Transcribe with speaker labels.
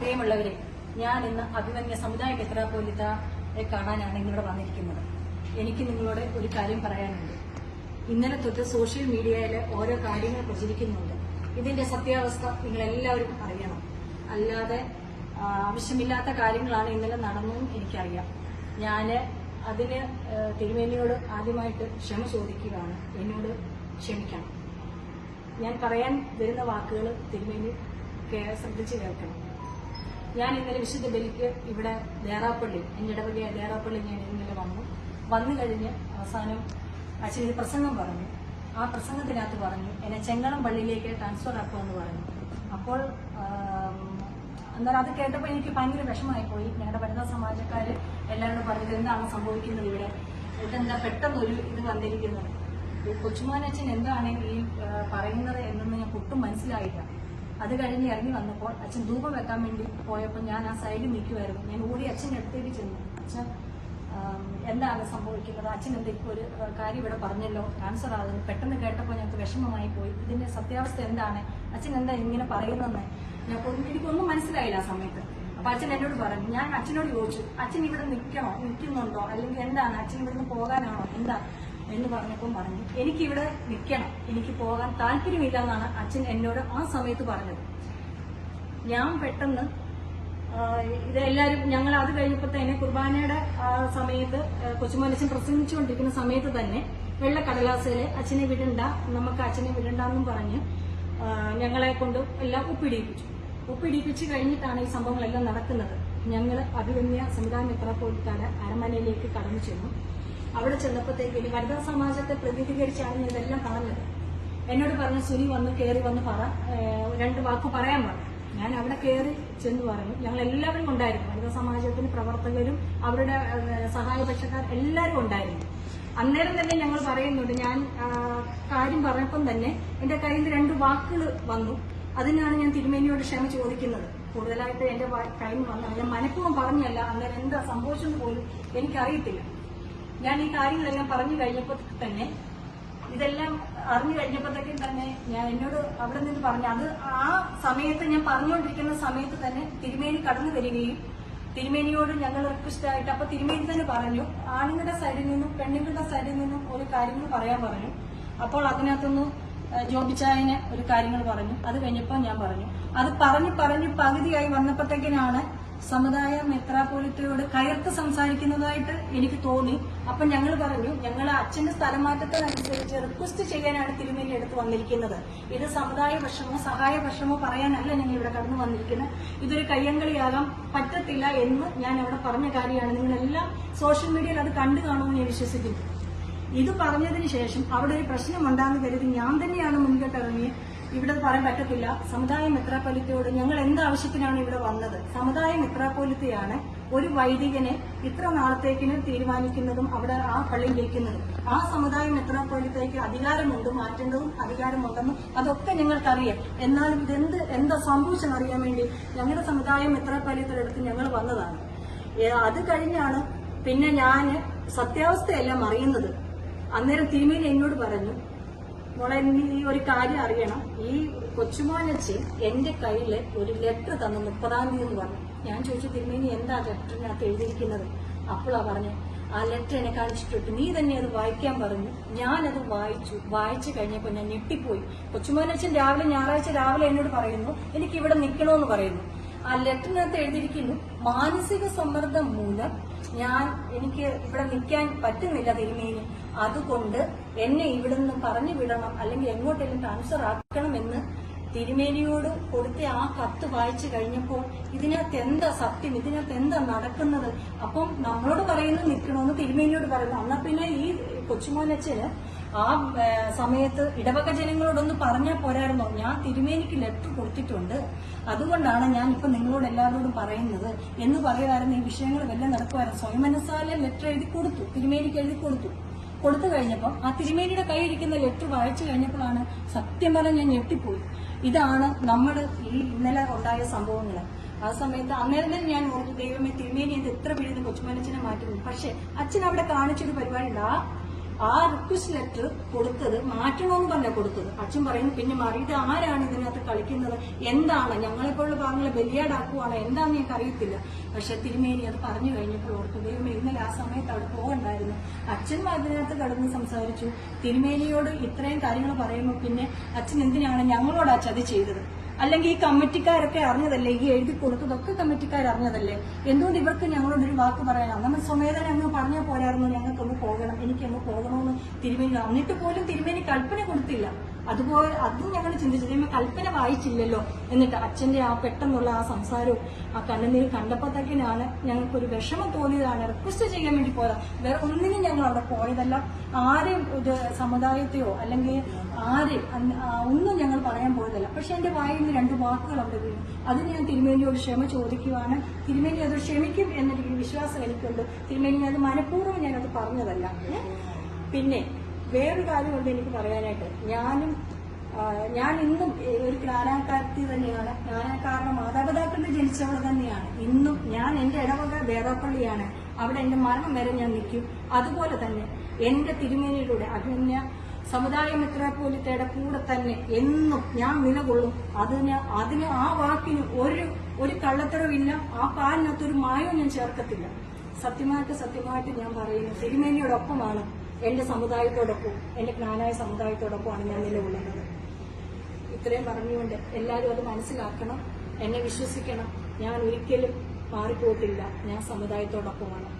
Speaker 1: പ്രിയമുള്ളവരെ ഞാൻ ഇന്ന് അഭിമന്യ സമുദായ മെത്രാപോലിത്തയെ കാണാനാണ് ഇന്നിവിടെ വന്നിരിക്കുന്നത്? എനിക്ക് നിങ്ങളോട് ഒരു കാര്യം പറയാനുണ്ട്. ഇന്നലെ തൊട്ട് സോഷ്യൽ മീഡിയയിൽ ഓരോ കാര്യങ്ങൾ പ്രചരിക്കുന്നുണ്ട്. ഇതിന്റെ സത്യാവസ്ഥ നിങ്ങൾ എല്ലാവരും അറിയണം. അല്ലാതെ ആവശ്യമില്ലാത്ത കാര്യങ്ങളാണ് ഇന്നലെ നടന്നതെന്ന് എനിക്കറിയാം. ഞാൻ അതിന് തിരുമേനിയോട് ആദ്യമായിട്ട് ക്ഷമ ചോദിക്കുകയാണ്. എന്നോട് ക്ഷമിക്കണം. ഞാൻ പറയാൻ വരുന്ന വാക്കുകൾ തിരുമേനി ശ്രദ്ധിച്ച് കേൾക്കണം ഞാൻ ഇന്നലെ വിശുദ്ധ ബലിക്ക് ഇവിടെ ദേറാപ്പള്ളി ഇടവകയ ദേറാപ്പള്ളി ഞാൻ ഇന്നലെ വന്നു. വന്നു കഴിഞ്ഞ് അവസാനം അച്ഛൻ പ്രസംഗം പറഞ്ഞു. ആ പ്രസംഗത്തിനകത്ത് പറഞ്ഞു എന്നെ ചെങ്ങളം പള്ളിയിലേക്ക് ട്രാൻസ്ഫർ ആക്കുമെന്ന് പറഞ്ഞു. അപ്പോൾ അന്നേരം അത് കേട്ടപ്പോൾ എനിക്ക് ഭയങ്കര വിഷമമായി പോയി. ഞങ്ങളുടെ വനിതാ സമാജക്കാർ എല്ലാവരും പറഞ്ഞത് എന്താണ് സംഭവിക്കുന്നത് ഇവിടെ? ഇതെന്താ പെട്ടെന്നൊരു ഇത് വന്നിരിക്കുന്നത്? കൊച്ചുമോനച്ഛൻ എന്താണ് ഈ പറയുന്നത് എന്നൊന്നും ഞാൻ ഒട്ടും മനസ്സിലായില്ല. അത് കഴിഞ്ഞ് ഇറങ്ങി വന്നപ്പോൾ അച്ഛൻ ധൂപം വെക്കാൻ വേണ്ടി പോയപ്പോൾ ഞാൻ ആ സൈഡിൽ നിൽക്കുമായിരുന്നു ഞാൻ ഓടി അച്ഛന്റെ അടുത്തേക്ക് ചെന്നു. അച്ഛൻ എന്താണ് സംഭവിക്കുന്നത്? അച്ഛൻ എന്താ ഇപ്പോൾ ഒരു കാര്യം ഇവിടെ പറഞ്ഞല്ലോ. ക്യാൻസർ ആകുന്നു പെട്ടെന്ന് കേട്ടപ്പോൾ ഞങ്ങൾക്ക് വിഷമമായി പോയി. ഇതിന്റെ സത്യാവസ്ഥ എന്താണ്? അച്ഛൻ എന്താ ഇങ്ങനെ പറയുന്നതെന്ന്? ഒന്നും- എനിക്കൊന്നും മനസ്സിലായില്ല ആ സമയത്ത്. അപ്പൊ അച്ഛൻ എന്നോട് പറഞ്ഞു ഞാൻ അച്ഛനോട് ചോദിച്ചു അച്ഛൻ ഇവിടെ നിൽക്കണോ? നിൽക്കുന്നുണ്ടോ? അല്ലെങ്കിൽ എന്താണ്? അച്ഛൻ ഇവിടുന്ന് പോകാനാണോ? എന്താ? എന്ന് പറഞ്ഞപ്പം പറഞ്ഞു എനിക്കിവിടെ നിൽക്കണം. എനിക്ക് പോകാൻ താല്പര്യമില്ല എന്നാണ് അച്ഛൻ എന്നോട് ആ സമയത്ത് പറഞ്ഞത്. ഞാൻ പെട്ടെന്ന് ഇതെല്ലാവരും ഞങ്ങൾ അത് കഴിഞ്ഞപ്പോൾ തന്നെ കുർബാനയുടെ സമയത്ത് കൊച്ചുമനച്ചൻ പ്രസംഗിച്ചുകൊണ്ടിരിക്കുന്ന സമയത്ത് തന്നെ വെള്ള അച്ഛനെ വിടണ്ട നമുക്ക് അച്ഛനെ വിടണ്ട എന്നും പറഞ്ഞ് ഞങ്ങളെ കൊണ്ട് എല്ലാം ഒപ്പിടിയിപ്പിച്ചു. ഒപ്പിടിയിപ്പിച്ച് കഴിഞ്ഞിട്ടാണ് ഈ സംഭവങ്ങളെല്ലാം നടക്കുന്നത്. ഞങ്ങൾ അഭിഗമ്യ സംവിധാന മിത്ര മെത്രാപ്പോലിത്താന അരമനയിലേക്ക് കടന്നു ചെന്നു. അവിടെ ചെന്നപ്പോഴത്തേക്ക് വനിതാ സമാജത്തെ പ്രതിനിധീകരിച്ചാണ് ഇതെല്ലാം പറഞ്ഞത്. എന്നോട് പറഞ്ഞ സുനി വന്ന് കയറി വന്ന് പറ. രണ്ട് വാക്ക് പറയാൻ പറഞ്ഞു ഞാൻ അവിടെ കയറി ചെന്ന് പറഞ്ഞു. ഞങ്ങൾ എല്ലാവരും ഉണ്ടായിരുന്നു. വനിതാ സമാജത്തിന് പ്രവർത്തകരും അവരുടെ സഹായപക്ഷക്കാർ എല്ലാവരും ഉണ്ടായിരുന്നു. അന്നേരം തന്നെ ഞങ്ങൾ പറയുന്നുണ്ട് ഞാൻ കാര്യം പറഞ്ഞപ്പം തന്നെ എന്റെ കയ്യിൽ രണ്ട് വാക്കുകൾ വന്നു. അതിനാണ് ഞാൻ തിരുമേനിയോട് ക്ഷമ ചോദിക്കുന്നത്. കൂടുതലായിട്ട് എന്റെ കയ്യിൽ വന്നു ഞാൻ മനഃപൂർവം പറഞ്ഞല്ല അന്നേരം എന്താ സംഭവിച്ചെന്ന് പോലും എനിക്കറിയത്തില്ല. ഞാൻ ഈ കാര്യങ്ങളെല്ലാം പറഞ്ഞു കഴിഞ്ഞപ്പോൾ തന്നെ ഇതെല്ലാം അറിഞ്ഞു കഴിഞ്ഞപ്പോഴത്തേക്കും തന്നെ ഞാൻ എന്നോട് അവിടെ നിന്ന് പറഞ്ഞു അത് ആ സമയത്ത് ഞാൻ പറഞ്ഞുകൊണ്ടിരിക്കുന്ന സമയത്ത് തന്നെ തിരുമേനി കടന്നു വരികയും തിരുമേനിയോട് ഞങ്ങൾ റിക്വസ്റ്റ് ആയിട്ട് അപ്പൊ തിരുമേനി തന്നെ പറഞ്ഞു ആണുങ്ങളുടെ സൈഡിൽ നിന്നും പെണ്ണുങ്ങളുടെ സൈഡിൽ നിന്നും ഒരു കാര്യങ്ങൾ പറയാൻ പറഞ്ഞു. അപ്പോൾ അതിനകത്തുനിന്ന് ജോബിച്ചായനെ ഒരു കാര്യങ്ങൾ പറഞ്ഞു. അത് കഴിഞ്ഞപ്പോൾ ഞാൻ പറഞ്ഞു. അത് പറഞ്ഞു പറഞ്ഞു പകുതിയായി വന്നപ്പോഴത്തേക്കിനാണ് സമുദായ മെത്രാപോലിത്തയോട് കയർത്ത് സംസാരിക്കുന്നതായിട്ട് എനിക്ക് തോന്നി. അപ്പൊ ഞങ്ങൾ പറഞ്ഞു ഞങ്ങൾ അച്ഛന്റെ സ്ഥലമാറ്റത്തിനനുസരിച്ച് റിക്വസ്റ്റ് ചെയ്യാനാണ് തിരുമേനി എടുത്ത് വന്നിരിക്കുന്നത്. ഇത് സമുദായ പക്ഷമോ സഹായ പക്ഷമോ പറയാനല്ല ഞങ്ങൾ ഇവിടെ കടന്നു വന്നിരിക്കുന്നത്. ഇതൊരു കയ്യങ്കളിയാകാൻ പറ്റത്തില്ല എന്ന് ഞാൻ അവിടെ പറഞ്ഞ കാര്യമാണ്. നിങ്ങളെല്ലാം സോഷ്യൽ മീഡിയയിൽ അത് കണ്ടു കാണുമെന്ന് ഞാൻ വിശ്വസിക്കുന്നു. ഇത് പറഞ്ഞതിന് ശേഷം അവിടെ ഒരു പ്രശ്നമുണ്ടാകുന്ന കരുതി ഞാൻ തന്നെയാണ് മുൻകട്ട് ഇറങ്ങി ഇവിടെ പറയാൻ പറ്റത്തില്ല. സമുദായ മെത്രാപ്പൊലിത്തയോട് ഞങ്ങൾ എന്ത് ആവശ്യത്തിനാണ് ഇവിടെ വന്നത്? സമുദായ മെത്രാപ്പൊലിത്തയാണ് ഒരു വൈദികനെ ഇത്ര നാളത്തേക്കിന് തീരുമാനിക്കുന്നതും അവിടെ ആ പള്ളിയിൽ വയ്ക്കുന്നതും ആ സമുദായ മെത്രാപ്പൊലിത്തയ്ക്ക് അധികാരമുണ്ട് മാറ്റേണ്ടതും അധികാരമുണ്ടെന്നും അതൊക്കെ ഞങ്ങൾക്കറിയാം. എന്നാലും ഇതെന്ത് എന്താ സംഭവിച്ചെന്ന് അറിയാൻ വേണ്ടി ഞങ്ങളുടെ സമുദായ മെത്രാപ്പൊലിത്തയുടെ അടുത്ത് ഞങ്ങൾ വന്നതാണ്. അത് കഴിഞ്ഞാണ് പിന്നെ ഞാൻ സത്യാവസ്ഥയെല്ലാം അറിയുന്നത്. അന്നേരം തിരുമേനി എന്നോട് പറഞ്ഞു മോളെ ഈ ഒരു കാര്യം അറിയണം. ഈ കൊച്ചുമോനച്ച് എന്റെ കയ്യിൽ ഒരു ലെറ്റർ തന്നു മുപ്പതാം തീയതി എന്ന് പറഞ്ഞു. ഞാൻ ചോദിച്ചു തിരുമേനി എന്താ ലെറ്ററിനകത്ത് എഴുതിയിരിക്കുന്നത്? അപ്പോളാ പറഞ്ഞു ആ ലെറ്റർ എന്നെ കാണിച്ചിട്ടിട്ട് നീ തന്നെ അത് വായിക്കാൻ പറഞ്ഞു. ഞാനത് വായിച്ചു. വായിച്ചു കഴിഞ്ഞപ്പോൾ ഞാൻ ഞെട്ടിപ്പോയി. കൊച്ചുമോനച്ഛൻ രാവിലെ ഞായറാഴ്ച രാവിലെ എന്നോട് പറയുന്നു എനിക്ക് ഇവിടെ നിൽക്കണമെന്ന് പറയുന്നു. ആ ലെറ്ററിനകത്ത് എഴുതിയിരിക്കുന്നു മാനസിക സമ്മർദ്ദം മൂലം ഞാൻ എനിക്ക് ഇവിടെ നിൽക്കാൻ പറ്റുന്നില്ല തിരുമേനി. അതുകൊണ്ട് എന്നെ ഇവിടുന്ന് പറഞ്ഞു വിടണം അല്ലെങ്കിൽ എങ്ങോട്ടെങ്കിലും ട്രാൻസ്ഫർ ആക്കണമെന്ന് തിരുമേനിയോട് കൊടുത്ത ആ കത്ത് വായിച്ചു കഴിഞ്ഞപ്പോൾ ഇതിനകത്ത് എന്താ സത്യം ഇതിനകത്ത് എന്താ നടക്കുന്നത്? അപ്പം നമ്മളോട് പറയുന്നത് നിൽക്കണമെന്ന് തിരുമേനിയോട് പറയുന്നു. അന്നാ പിന്നെ ഈ കൊച്ചുമോനച്ഛന് ആ സമയത്ത് ഇടവക ജനങ്ങളോടൊന്ന് പറഞ്ഞാൽ പോരായിരുന്നോ. ഞാൻ തിരുമേനിക്ക് ലെറ്റർ കൊടുത്തിട്ടുണ്ട്. അതുകൊണ്ടാണ് ഞാൻ ഇപ്പൊ നിങ്ങളോട് എല്ലാവരോടും പറയുന്നത് എന്ന് പറയുമായിരുന്നു ഈ വിഷയങ്ങൾ വല്ലതും നടക്കുമായിരുന്നു. സ്വയമനസാലെ ലെറ്റർ എഴുതി കൊടുത്തു. തിരുമേനിക്ക് എഴുതി കൊടുത്തു. കൊടുത്തു കഴിഞ്ഞപ്പോൾ ആ തിരുമേനിയുടെ കയ്യിരിക്കുന്ന ലെറ്റർ വായിച്ചു കഴിഞ്ഞപ്പോഴാണ് സത്യം പറഞ്ഞാൽ ഞാൻ ഞെട്ടിപ്പോയി. ഇതാണ് നമ്മൾ ഈ ഇന്നലെ ഉണ്ടായ സംഭവങ്ങൾ. ആ സമയത്ത് അന്നേരം തന്നെ ഞാൻ ഓർത്തു ദൈവമേ തിരുമേനി ഇത് എത്ര പിഴുന്ന് കൊച്ചുമനച്ചനെ മാറ്റുന്നു. പക്ഷെ അച്ഛൻ അവിടെ കാണിച്ചൊരു പരിപാടി ഉണ്ട്. ആ ആ റിക്വസ്റ്റ് ലെറ്റർ കൊടുത്തത് മാറ്റണമെന്ന് പറഞ്ഞ കൊടുത്തത്. അച്ഛൻ പറയുന്നു പിന്നെ മറിയിട്ട് ആരാണ് ഇതിനകത്ത് കളിക്കുന്നത്? എന്താണ്? ഞങ്ങളെപ്പോഴുള്ള ഭാഗങ്ങളെ ബലിയാടാക്കുവാണ്? എന്താണെന്ന് ഞങ്ങൾക്ക് അറിയത്തില്ല. പക്ഷെ തിരുമേനി അത് പറഞ്ഞു കഴിഞ്ഞപ്പോൾ ഓർത്തു ദൈവമേ ഇന്നലെ ആ സമയത്ത് അവിടെ പോകണ്ടായിരുന്നു. അച്ഛൻ അതിനകത്ത് കടന്ന് സംസാരിച്ചു. തിരുമേനിയോട് ഇത്രയും കാര്യങ്ങൾ പറയുമ്പോൾ പിന്നെ അച്ഛൻ എന്തിനാണ് ഞങ്ങളോട് ആ ചതി ചെയ്തത്? അല്ലെങ്കിൽ ഈ കമ്മിറ്റിക്കാരൊക്കെ അറിഞ്ഞതല്ലേ? ഈ എഴുതി കൊടുത്തതൊക്കെ കമ്മിറ്റിക്കാർ അറിഞ്ഞതല്ലേ എന്തുകൊണ്ട് ഇവർക്ക് ഞങ്ങളോടൊരു വാക്ക് പറയാനാണ് നമ്മൾ സ്വമേധന അങ്ങ് പറഞ്ഞാൽ പോരായിരുന്നു ഞങ്ങൾക്കൊന്ന് തിരുമേനി എന്നിട്ട് പോലും തിരുമേനി കൽപ്പന കൊടുത്തില്ല. അതുപോലെ അതും ഞങ്ങൾ ചിന്തിച്ചു തിരുമേ കൽപ്പന വായിച്ചില്ലല്ലോ എന്നിട്ട് അച്ഛന്റെ ആ പെട്ടെന്നുള്ള ആ സംസാരവും ആ കണ്ണുനീർ കണ്ടപ്പോഴത്തേക്കിനാണ് ഞങ്ങൾക്കൊരു വിഷമം തോന്നിയതാണ്. റിക്വസ്റ്റ് ചെയ്യാൻ വേണ്ടി പോയത്. വേറെ ഒന്നിനും ഞങ്ങൾ അവിടെ പോയതല്ല. ആരെയും ഇത് സമുദായത്തെയോ അല്ലെങ്കിൽ ആരെയും അന്ന് ആ ഒന്നും ഞങ്ങൾ പറയാൻ പോയതല്ല. പക്ഷെ എന്റെ വായിൽ നിന്ന് രണ്ട് വാക്കുകൾ അവിടെ വീണു. അതിന് ഞാൻ തിരുമേനിയോട് ക്ഷമ ചോദിക്കുവാണ്. തിരുമേനി അത് ക്ഷമിക്കും എന്നൊരു വിശ്വാസം എനിക്കുണ്ട്. തിരുമേനി അത് മനഃപൂർവം ഞാനത് പറഞ്ഞതല്ല? പിന്നെ വേറൊരു കാര്യമുണ്ട് എനിക്ക് പറയാനായിട്ട്. ഞാനും ഞാൻ ഇന്നും ഒരു ജ്ഞാനാകാരത്തി തന്നെയാണ്. ജ്ഞാനക്കാരുടെ മാതാപിതാക്കളുടെ ജനിച്ചവൾ തന്നെയാണ്. ഇന്നും ഞാൻ എന്റെ ഇടവക വേദപ്പള്ളിയാണ്. അവിടെ എന്റെ മരണം വരെ ഞാൻ നിൽക്കും. അതുപോലെ തന്നെ എന്റെ തിരുമേനിയിലൂടെ അഭിനയ സമുദായ മിത്രപോലിത്തയുടെ കൂടെ തന്നെ എന്നും ഞാൻ നിലകൊള്ളും. അതിന് അതിന് ആ വാക്കിന് ഒരു ഒരു കള്ളത്തരവില്ല ആ പാലിനകത്തൊരു മായവും ഞാൻ ചേർക്കത്തില്ല. സത്യമായിട്ട് സത്യമായിട്ട് ഞാൻ പറയുന്നു. തിരുമേനിയോടൊപ്പമാണ്. എന്റെ സമുദായത്തോടൊപ്പം എന്റെ ജ്ഞാനായ സമുദായത്തോടൊപ്പമാണ് ഞാൻ നിലകൊള്ളുന്നത് ഇത്രയും പറഞ്ഞുകൊണ്ട് എല്ലാവരും അത് മനസ്സിലാക്കണം എന്നെ വിശ്വസിക്കണം. ഞാൻ ഒരിക്കലും മാറിപ്പോയിട്ടില്ല. ഞാൻ സമുദായത്തോടൊപ്പമാണ്.